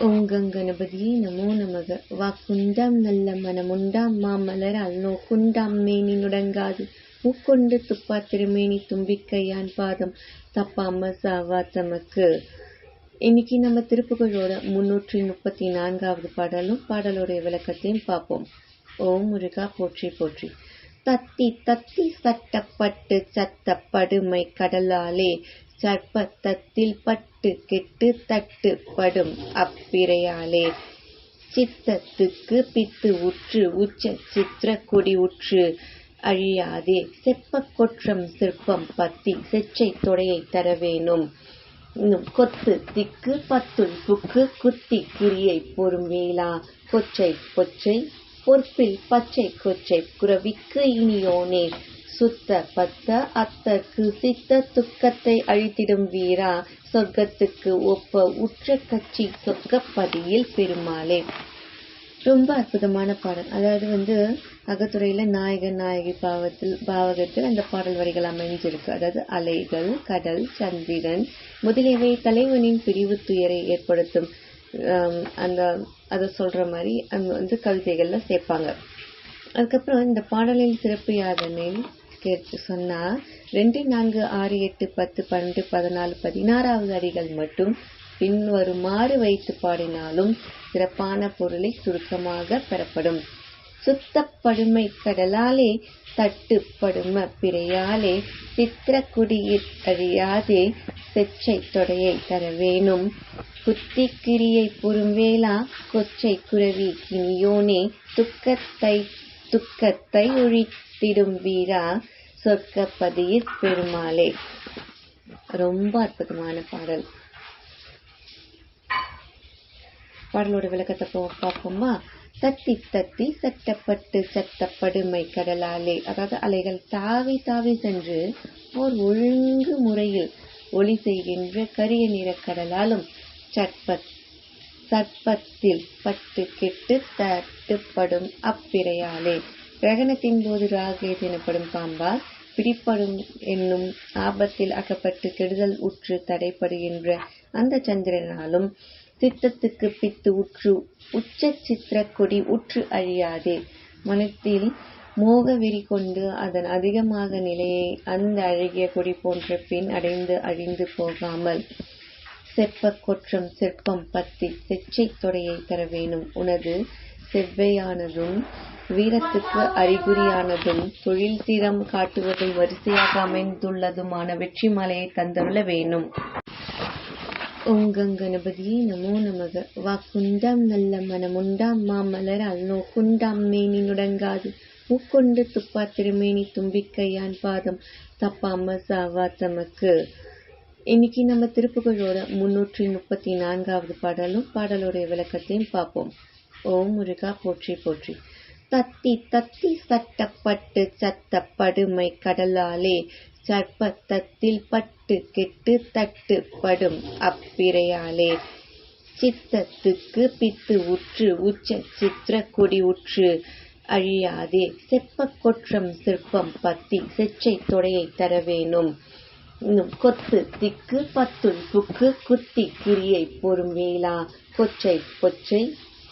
ஓங்கங் கணபதியே நமோ நமக. வாக்குண்டாம் நல்ல மனமுண்டாம் மாமலரால் நோக்குண்டாம் மேனி நுடங்காது. மூக்கொண்டு துப்பா திருமேனி தும்பிக்கையான் பாதம். தப்பாம சாவா தமக்கு. இன்னைக்கு நம்ம திருப்புகழோட முன்னூற்றி முப்பத்தி நான்காவது பாடலும் பாடலோடைய விளக்கத்தையும் பார்ப்போம். ஓம் முருகா போற்றி போற்றி. தத்தி தத்தி சட்டப்பட்டு படுமை கடலாலே. சர்ப்பத்தத்தில் பட்டு கெட்டு தட்டு படும் அப்பிரையாலே சித்தத்துக்கு பித்து உற்று உச்ச சித்திர கொடி உற்று அழியாதே. செப்ப கொற்றம் சிற்பம் பத்தி செச்சை தொடையை தரவேனும். கொத்து திக்கு பத்துள் புக்கு குத்தி கிரியை பொறும் வேளா. கொச்சை கொச்சை பொற்பில் பச்சை கொச்சை குரவிக்கு இனியோனே. சுத்த பத்த அத்தக்கு சித்த துக்கத்தை அழித்திடும் வீரா சொர்க்கத்துக்கு ஒப்ப உற்ற கட்சி சொர்க்கப்பதியில் பெருமாளே. ரொம்ப அற்புதமான பாடல். அதாவது வந்து அகத்துறையில நாயகன் நாயகி பாவத்தில் பாவகத்தில் அந்த பாடல் வரிகள் அமைஞ்சிருக்கு. அதாவது அலைகள் கடல் சந்திரன் முதலியவை தலைவனின் பிரிவு துயரை ஏற்படுத்தும். அந்த அதை சொல்ற மாதிரி அங்க வந்து கவிதைகள்ல சேர்ப்பாங்க. அதுக்கப்புறம் இந்த பாடலில் சிறப்பு யாதனில் கேட்டு சொன்னா ரெண்டு நான்கு ஆறு எட்டு பத்து பன்னெண்டு பதினாலு பதினாறாவது அடிகள் மட்டும் பின்வருமாறு வைத்து பாடினாலும் சிறப்பான பொருளை சுருக்கமாக பெறப்படும். சுத்தப்படுமை கடலாலே தட்டுப்படும பிறையாலே சித்திரக்குடியில் அழியாதே செச்சை தொடையை தரவேணும் குத்தி கிரியை புறும்வேளா கொச்சை குரவி கினியோனே துக்கத்தை துக்கத்தை ஒழித்திடும் வீரா சொர்க்கப்பதியிற் பெருமாளே. ரொம்ப அற்புதமான பாடல். பாடலோட விளக்கத்தை போ பார்ப்போமா? தத்தி தத்தி சட்டப்பட்டு சட்டப்படுமை கடலாலே அதாவது அலைகள் தாவி தாவி சென்று ஓர் ஒழுங்கு முறையில் ஒளி செய்கின்ற கரிய நிற கடலாலும் சற்ப சர்ப்பத்தில் பட்டு கெட்டு தட்டுப்படும் அப்பிரையாலே கிரகணத்தின் போது ராகேது எனப்படும் பாம்பால் பிடிப்படும் என்னும் ஆபத்தில் அகப்பட்டு கெடுதல் உற்று தடைப்படுகின்ற அந்த சந்திரனாலும் திட்டத்துக்கு பித்து உற்று உச்ச சித்திர கொடி உற்று அழியாதே. மனத்தில் மோக வெறி கொண்டு அதன் அதிகமாக நிலையை அந்த அழகிய கொடி போன்ற பின் அடைந்து அழிந்து போகாமல் செப்பக் கொற்றம் சிற்பம் பத்தி செச்சை தொடையை தர வேணும். உனது செவ்வையானதும் வீரத்துக்கு அறிகுறியானதும் தொழில் திறம் காட்டுவதில் வரிசையாக அமைந்துள்ளதுமான வெற்றி மலையை தந்தருள வேணும். ஓம் கங்கணபதியே நமோ நமக. வாக்குண்டாம் நல்ல மனமுண்டாம் மாமலரால் நோக்குண்டாம் மேனி நுடங்காது மூக்கொண்டு துப்பா திருமேனி தும்பிக்கையான் பாதம் தப்பாம சாவா தமக்கு இன்னைக்கு நம்ம திருப்புகழோட முன்னூற்றி முப்பத்தி நான்காவது பாடலும் பாடலுடைய விளக்கத்தையும் பார்ப்போம். ஓம் முருகா போற்றி போற்றி. தத்தி தத்தி சட்டப்பட்டு சத்தப்படுமை கடலாலே சர்ப்பத்தத்தில் பட்டு கெட்டு தட்டு படும் அப்பிரையாலே சித்தத்துக்கு பித்து உற்று உச்ச சித்திர கொடி உற்று அழியாதே. செப்ப கொற்றம் சிற்பம் பத்தி செச்சை தொடையை தரவேணும் வேணும் கொத்து திக்கு பத்துள் புக்கு குத்தி கிரியை பொறும் வேளா கொச்சை பொச்சை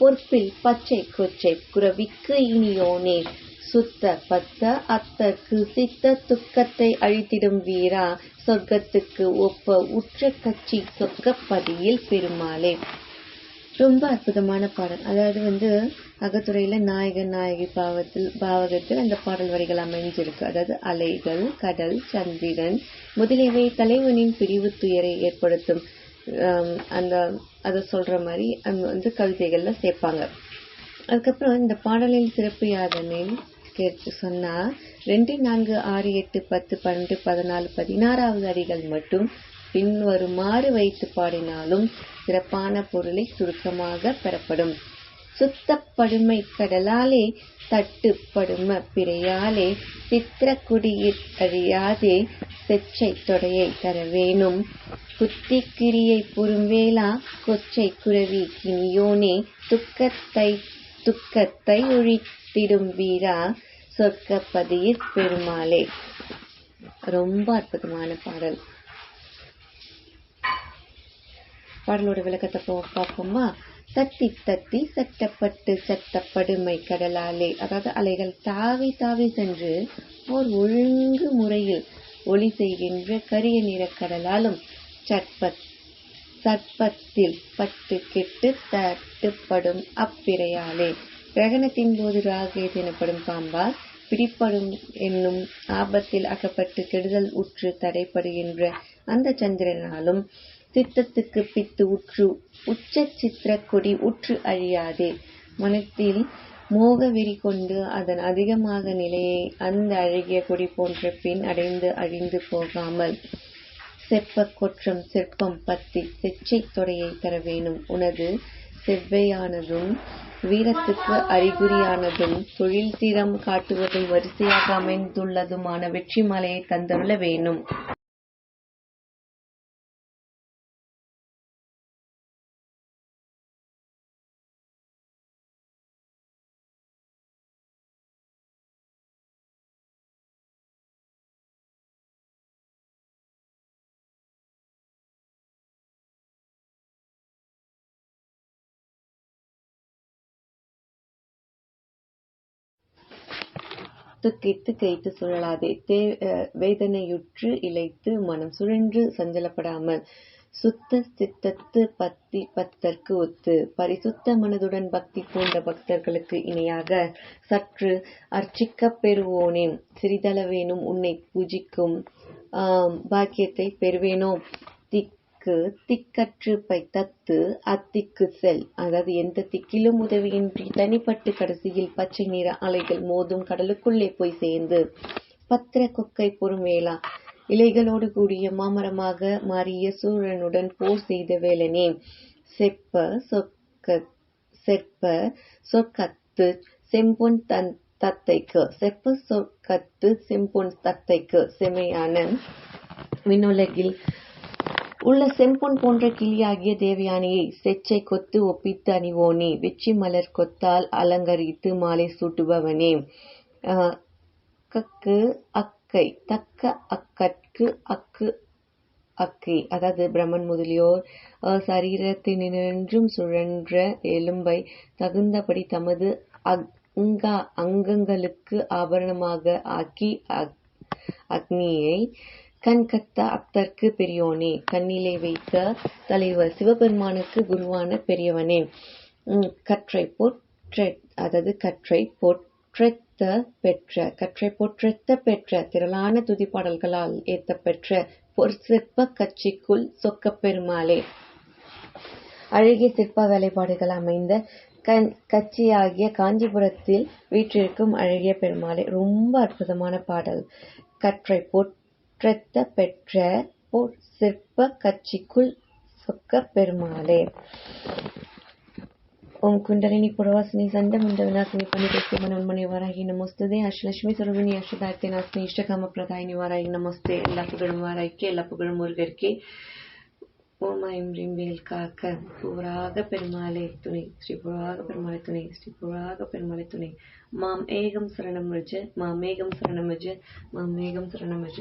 பொற்பில் பச்சை கொச்சை குரவிக்கு இனியோனே சுத்த பத்த அத்தற்கு சித்த துக்கத்தை அழித்திடும் வீரா சொர்க்கத்துக்கு ஒப்ப உற்ற கட்சி சொர்க்கப்பதியில் பெருமாளே. ரொம்ப அற்புதமான பாடல். அதாவது வந்து அகத்துறையில நாயகன் நாயகி பாவத்தில் பாவகத்தில் அந்த பாடல் வரிகள் அமைஞ்சிருக்கு. அதாவது அலைகள் கடல் சந்திரன் முதலியவை தலைவனின் பிரிவு துயரை ஏற்படுத்தும். அந்த அதை சொல்ற மாதிரி அங்க வந்து கவிதைகள்ல சேர்ப்பாங்க. அதுக்கப்புறம் இந்த பாடலின் சிறப்பு யாதனில் கேட்டு சொன்னா ரெண்டு நான்கு ஆறு எட்டு பத்து பன்னெண்டு பதினாலு பதினாறாவது அடிகள் மட்டும் பின்வருமாறு வைத்து பாடினாலும் சிறப்பான பொருளை சுருக்கமாக பெறப்படும். சுத்தப்படுமை கடலாலே தட்டுப்படும பிறையாலே சித்திரக்குடியிற் அழியாதே செச்சை தொடையை தரவேணும் குத்தி கிரியை கொச்சை குரவி கினியோனே துக்கத்தை துக்கத்தை ஒழித்திடும் வீரா சொர்க்கப்பதியிற் பெருமாளே. ரொம்ப அற்புதமான பாடல். பாடலோட விளக்கத்தை போ பார்ப்போமா? தத்தி தத்தி சட்டப்பட்டு சட்டப்படுமை கடலாலே. அதாவது அலைகள் தாவி தாவி சென்று ஓர் ஒழுங்கு முறையில் ஒளி செய்கின்ற கரிய நிற கடலாலும் சட்பத் சர்ப்பத்தில் பட்டு கெட்டு தட்டுப்படும் அப்பிறையாலே. கிரகணத்தின் போது ராகேது எனப்படும் பாம்பால் பிடிப்படும் என்னும் ஆபத்தில் அகப்பட்டு கெடுதல் உற்று தடைப்படுகின்ற அந்த சந்திரனாலும் திட்டத்துக்கு பித்து உற்று உச்ச சித்திர கொடி உற்று அழியாதே. மனத்தில் மோக வெறி கொண்டு அதன் அதிகமாக நிலையை அந்த அழகிய கொடி போன்ற பின் அடைந்து அழிந்து போகாமல் செப்ப கொற்றம் சிற்பம் பத்தி செச்சை தொடையை தர வேணும் உனது செவ்வையானதும் வீரத்துக்கு அறிகுறியானதும் தொழில் திறம் காட்டுவதும் வரிசையாக அமைந்துள்ளதுமான வெற்றி மலையை தந்தருள வேணும் துக்கித்து கைத்து சுழலாதே. தே வேதனையுற்று இழைத்து மனம் சுழன்று சஞ்சலப்படாமல். சுத்த சித்தத்து பத்தி பத்தர்க்கு ஒத்து. பரிசுத்த மனதுடன் பக்தி பூண்ட பக்தர்களுக்கு இணையாக சற்று அர்ச்சிக்கப் பெறுவோனே. சிறிதளவேனும் உன்னை பூஜிக்கும் பாக்கியத்தை பெறுவேனோ? திக்கு திக்கற்று பை தத்து அத்திக்கு செல். அதாவது எந்த திக்கிலும் உதவியின்றி தனிப்பட்டு கடைசியில் பச்சை நிற அலைகள் மோதும் கடலுக்குள்ளே போய் சேர்ந்து பத்திர கொக்கை பொறுமேலா இலைகளோடு கூடிய மாமரமாக மாறிய சூழனுடன் போர் செய்த வேலனே செப்ப சொக்க செப்ப சொற்கத்து செம்பொன் தன் தத்தைக்கு செப்ப சொற்கத்து செம்பொன் தத்தைக்கு செமையான விண்ணுலகில் உள்ள செம்பொன் போன்ற கிளியாகிய தேவயானையை செச்சை கொத்து ஒப்பித்து அணிவோனே வெற்றி மலர் கொத்தால் அலங்கரித்து மாலை சூட்டுபவனே. கக்கு அக்கை தக்க அக்கற்கு அக்கு அக்கை. அதாவது பிரம்மன் முதலியோர் சரீரத்தினின்றும் சுழன்ற எலும்பை தகுந்தபடி தமது அங்கா அங்கங்களுக்கு ஆபரணமாக ஆக்கி அக்னியை கண் கத்த அக்தர்க்கு பெரியோனே கண்ணிலே வைத்த தலைவர் சிவபெருமானுக்கு குருவான பெரியவனே. கற்றை போற்ற அதாவது கற்றை போற்றத்த பெற்ற கற்றை போற்றத்த பெற்ற திரளான துதிப்பாடல்களால் ஏத்த பெற்ற சிற்ப கட்சிக்குள் சொக்க பெருமாளே. அழகிய சிற்ப வேலைப்பாடுகள் அமைந்த கண் கட்சியாகிய காஞ்சிபுரத்தில் வீற்றிருக்கும் அழகிய பெருமாளே. ரொம்ப அற்புதமான பாடல். கற்றை போற்ற பெற்ற பெற்ற சிற்ப கட்சிக்குள் சொக்க பெருமாளே. ஓம் குண்டலினி புரவாசினி சண்டமுண்ட விநாசினி பணிதஸ்ய மனோன்மணி வாராகி நமஸ்தே அஷ்லட்சுமி சுரவினி அஷ்டதார்த்தி நாசினி இஷ்டகாம பிரதாயினி வாராகி நமஸ்தே எல்லா புகழும் வாராய்க்கு எல்லா புகழும் முருகர்க்கே ஓம் ஐம் வேல் காக்க புவராக பெருமாளே துணை ஸ்ரீ புவராக பெருமாளை துணை ஸ்ரீ புவராக பெருமாளை துணை மாம் ஏகம் சரணம் ரஜ மாம் ஏகம் சரணம் ரஜ மாம் ஏகம் சரணம் ரஜ